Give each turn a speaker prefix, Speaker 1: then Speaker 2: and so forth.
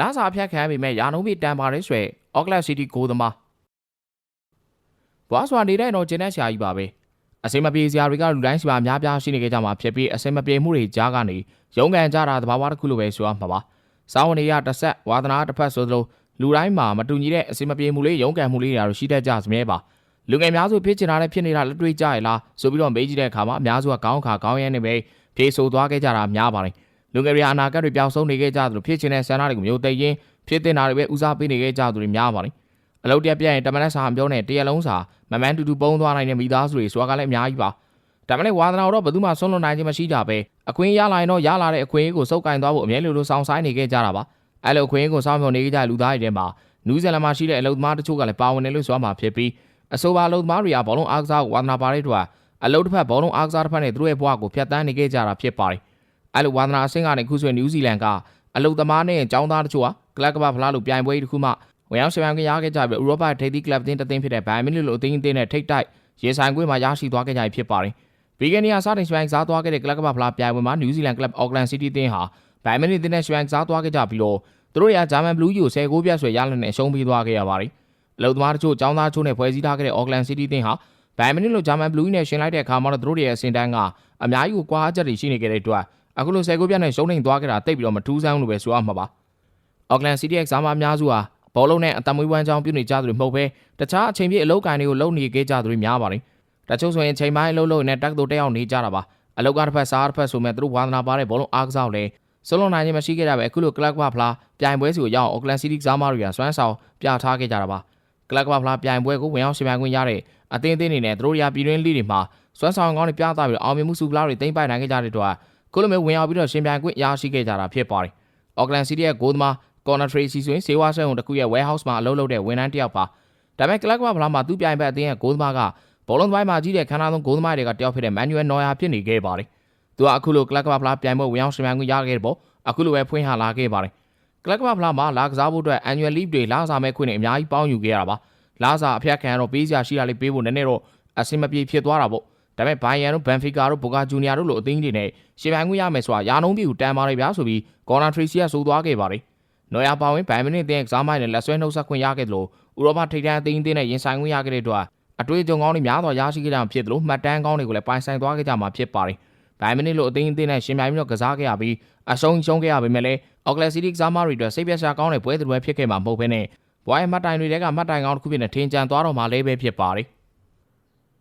Speaker 1: လာစာဖျက်ခံရပေမဲ့ရာနှုန်းပြတန်ပါတယ်ဆိုရယ်အော့ကလပ်စီးတီးကိုသမားဘွားစွာနေတဲ့တော့ကျင်းတဲ့ဆရာကြီးပါပဲအစင်မပြေစရာတွေကလူတိုင်းစီမှာအများပြားရှိနေကြကြမှာဖြစ်ပြီးအစင်မပြေမှုတွေကြားကနေရုန်းကန်ကြတာတဘာဝတစ်ခုလိုပဲဆိုရမှာပါစာဝန်တွေကတစ်ဆက်ဝါသနာတစ်ဖက်ဆိုသလိုလူတိုင်းမှာမတူညီတဲ့အစင်မပြေမှုလေးရုန်းကန်မှုလေးတွေတော့ရှိတတ်ကြစမြဲပါလူငယ်များစုဖြစ်ချင်တာလည်းဖြစ်နေတာလက်တွေ့ကြရလားဆိုပြီးတော့မေးကြည့်တဲ့အခါမှာအများစုကကောင်းခါကောင်းရဲနေပဲဖြေဆိုသွားခဲ့ကြတာများပါတယ် လူငယ်တွေအနာဂတ်တွေပျောက်ဆုံးနေခဲ့ကြသလိုဖြစ်ချင်တဲ့ဆန္ဒတွေကိုမျိုးသိရင်ဖြစ်တင်တာတွေပဲဦးစားပေးနေခဲ့ကြသူတွေများပါတယ်အလုပ်တက်ပြတ်ရင်တမန်နဲ့စာပြောနဲ့တရက်လုံးစာမမန်းတူတူပုံသွားနိုင်တဲ့မိသားစုတွေဆိုတာကလည်းအများကြီးပါဒါမှလည်းဝါသနာတော့ဘယ်သူမှဆုံးလွန်နိုင်ခြင်းမရှိကြပဲအခွင့်ရလာရင်တော့ရလာတဲ့အခွင့်အရေးကိုစုပ်ကင်သွားဖို့အမြဲလိုလိုစောင့်ဆိုင်နေခဲ့ကြတာပါအဲ့လိုအခွင့်အရေးကိုစောင့်မျှော်နေခဲ့ကြတဲ့လူသားတွေထဲမှာနယူးဇီလန်မှာရှိတဲ့အလုပ်သမားတချို့ကလည်းပါဝင်တယ်လို့ဆိုရမှာဖြစ်ပြီးအဆိုပါအလုပ်သမားတွေကဘောလုံးအားကစားကိုဝါသနာပါတဲ့အတွက်အလုပ်တစ်ဖက်ဘောလုံးအားကစားတစ်ဖက်နဲ့သူတို့ရဲ့ဘဝကိုဖျက်ဆီးနေခဲ့ကြတာဖြစ်ပါတယ် အဲ့လိုဝါသနာအဆင့်ကနေခုဆိုရင်နယူးဇီလန်ကအလုပ်သမားနဲ့အကြောင်းသားတချို့ဟာကလပ်ကဘာဖလားလိုပြိုင်ပွဲတစ်ခုမှဝင်ရောက်ရှင်ပြိုင်ခွင့်ရခဲ့ကြပြီးဥရောပထိပ်သီးကလပ်တင်းတစ်သင်းဖြစ်တဲ့ဘိုင်မီနစ်လိုအသင်းအသင်းနဲ့ထိပ်တိုက်ရေဆိုင်ခွင့်မှာရရှိသွားခဲ့ကြပြီဖြစ်ပါတယ်။ဗီဂန်နီယာစတင်ရှင်ပြိုင်စားသွားခဲ့တဲ့ကလပ်ကဘာဖလားပြိုင်ပွဲမှာနယူးဇီလန်ကလပ်အော့ကလန်စီးတီးတင်းဟာဘိုင်မီနစ်တင်းနဲ့ရှင်ပြိုင်စားသွားခဲ့ကြပြီးတော့သူတို့ရဂျာမန်ဘလူးယူ10ဂိုးပြတ်ဆွဲရလနဲ့အရှုံးပေးသွားခဲ့ရပါတယ်။အလုံသမားတချို့ចောင်းသားချို့နဲ့ဖွဲ့စည်းထားခဲ့တဲ့အော့ကလန်စီးတီးတင်းဟာဘိုင်မီနစ်လိုဂျာမန်ဘလူးနဲ့ရှင်လိုက်တဲ့အခါမှာတော့သူတို့ရဲ့အစင်တန်းကအများကြီးကိုကွာချက်တွေရှိနေကြတဲ့အတွက် အခုလို10ဂိုးပြတ်နဲ့ရှုံးနေသွားခဲ့တာတိတ်ပြီးတော့မထူးဆန်းဘူးလို့ပဲဆိုရမှာပါ။အော့ကလန်စီးတီးရဲ့ကစားမအများစုဟာဘောလုံးနဲ့အတမွေးဝမ်းကြောင်းပြုနေကြသူတွေမဟုတ်ဘဲတခြားအချိန်ပြည့်အလုပ်ကိုင်တွေကိုလုပ်နေခဲ့ကြသူတွေများပါတယ်။တချို့ဆိုရင်ချိန်ပိုင်းအလုပ်လုပ်နေတက်တူတက်ရောက်နေကြတာပါ။အလုပ်ကတစ်ဖက်စားတစ်ဖက်ဆိုမဲ့သူတို့ဝါသနာပါတဲ့ဘောလုံးအားကစားကိုလည်းစလုံးနိုင်ခြင်းမရှိခဲ့ကြပဲအခုလိုကလပ်ကဖလားပြိုင်ပွဲစီကိုရောက်အော်ကလန်စီးတီးကစားမတွေကစွမ်းဆောင်ပြထားခဲ့ကြတာပါ။ကလပ်ကဖလားပြိုင်ပွဲကိုဝင်ရောက်ရှင်ပြိုင်ခွင့်ရတဲ့အသင်းအသင်းတွေနဲ့သူတို့ရပြည်တွင်းလိတွေမှာစွမ်းဆောင်ကောင်းတွေပြသပြီးအောင်မြင်မှုစုဖလားတွေတင်ပိုက်နိုင်ခဲ့ကြတဲ့အတွက် ခုလိုမျိုးဝင်ရောက်ပြီးတော့ရှင်ပြိုင်ခွင့်ရရှိခဲ့ကြတာဖြစ်ပါတယ်။အော်ကလန်စီးတီးရဲ့ဂိုးသမား corner tracy ဆိုရင်စေဝါဆက်ုံတစ်ခုရဲ့ warehouse မှာအလုပ်လုပ်တဲ့ဝန်ထမ်းတစ်ယောက်ပါဒါပေမဲ့ club ကဖလားမှာသူ့ပြိုင်ဘက်အသင်းရဲ့ဂိုးသမားကဘောလုံးသမိုင်းမှာကြီးတဲ့ခန္ဓာဆုံးဂိုးသမားတွေကတယောက်ဖြစ်တဲ့ Manuel Neuer ဖြစ်နေခဲ့ပါတယ်သူကအခုလို club ကဖလားပြိုင်ပွဲဝင်အောင်ရှင်ပြိုင်ခွင့်ရခဲ့တဲ့ပေါ့အခုလိုပဲဖွင့်ဟလာခဲ့ပါတယ် club ကဖလားမှာလာကစားဖို့အတွက် annual leave တွေလာစားမဲ့ခွင့်တွေအများကြီးပေါင်းယူခဲ့ရတာပါလာစားအဖျက်ခံရတော့ပေးစရာရှိတာလေးပေးဖို့နည်းနည်းတော့အဆင်မပြေဖြစ်သွားတာပေါ့ ဒါပေမဲ့ဘိုင်ယန်တို့ဘန်ဖီကာတို့ဘိုကာဂျူနီယာတို့လိုအသင်းတွေနဲ့ရှင်ပြိုင်ခွင့်ရမယ်ဆိုတာရာနှုန်းပြူတန်ပါတယ်ဗျာဆိုပြီးဂေါ်နာထရီစီကဆိုသွားခဲ့ပါတယ်နော်ယာပါဝင်ဘိုင်မနစ်တဲ့ကစားမိုင်းနဲ့လက်ဆွဲနှုတ်ဆက်ခွင့်ရခဲ့တယ်လို့ဥရောပထိပ်တန်းအသင်းအသင်းနဲ့ရင်ဆိုင်ခွင့်ရခဲ့တဲ့အတွက်အတွေ့အကြုံကောင်းတွေများစွာရရှိခဲ့ကြမှာဖြစ်တယ်လို့မှတ်တမ်းကောင်းတွေကိုလည်းပိုင်ဆိုင်သွားခဲ့ကြမှာဖြစ်ပါတယ်။ဘိုင်မနစ်လိုအသင်းအသင်းနဲ့ရှင်ပြိုင်ပြီးတော့ကစားခဲ့ရပြီးအဆုံးရှုံးခဲ့ရပေမဲ့လည်းအော်ကလန်စီးတီးကစားမတွေအတွက်စိတ်ပြတ်စရာကောင်းတဲ့ပွဲတွေပဲဖြစ်ခဲ့မှာမဟုတ်ဘဲနဲ့ဘွားရဲ့မှတ်တိုင်တွေကမှတ်တိုင်ကောင်းတစ်ခုဖြစ်နေထင်ကြံသွားတော့မှလည်းပဲဖြစ်ပါတယ်။